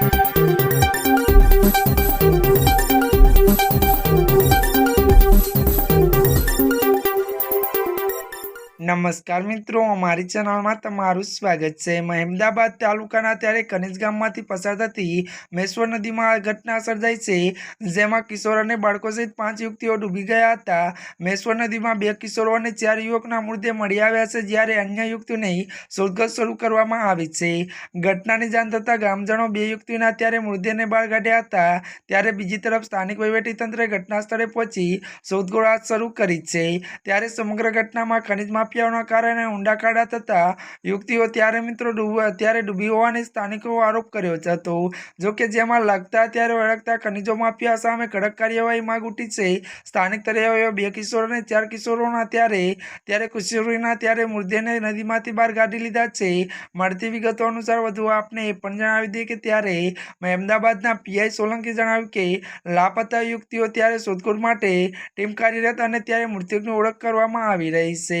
Thank you. નમસ્કાર મિત્રો, અમારી ચેનલમાં તમારું સ્વાગત છે. અમદાવાદ તાલુકાના ત્યારે કનિજ ગામમાંથી પસાર થતી મેશ્વર નદીમાં આ ઘટના સર્જાઈ છે. જેમાં કિશોર અને બાળકો સહિત પાંચ યુવતીઓ ડૂબી ગયા હતા. મેશ્વર નદીમાં બે કિશોરો અને ચાર યુવકના મૃતદેહ મળી આવ્યા છે, જ્યારે અન્ય યુવતીઓને શોધખોળ શરૂ કરવામાં આવી છે. ઘટનાની જાણ થતાં ગ્રામજનો બે યુવતીઓના ત્યારે મૃતદેહને બહાર કાઢ્યા હતા. ત્યારે બીજી તરફ સ્થાનિક વહીવટીતંત્રે ઘટના સ્થળે પહોંચી શોધખોળ શરૂ કરી છે. ત્યારે સમગ્ર ઘટનામાં ખનિજ માફિયાઓના કારણે ઊંડા કાઢા થતા યુવતીઓ ત્યારે મિત્રો ડૂબવા ત્યારે ડૂબી હોવાની સ્થાનિકો આરોપ કર્યો હતો. જોકે જેમાં લાગતા ત્યારે ઓળખતા ખનિજો માફિયા સામે કડક કાર્યવાહી માંગ ઉઠી છે. સ્થાનિક તળાવોએ બે કિશોર અને ચાર કિશોરોના ત્યારે ત્યારે કિશોરીના ત્યારે મૃતદેહને નદીમાંથી બહાર કાઢી લીધા છે. મળતી વિગતો અનુસાર વધુ આપને એ પણ જણાવી દઈએ કે ત્યારે અમદાવાદના પીઆઈ સોલંકી જણાવ્યું કે, લાપતા યુવતીઓ ત્યારે શોધખોળ માટે ટીમ કાર્યરત અને ત્યારે મૃતકની ઓળખ કરવામાં આવી રહી છે.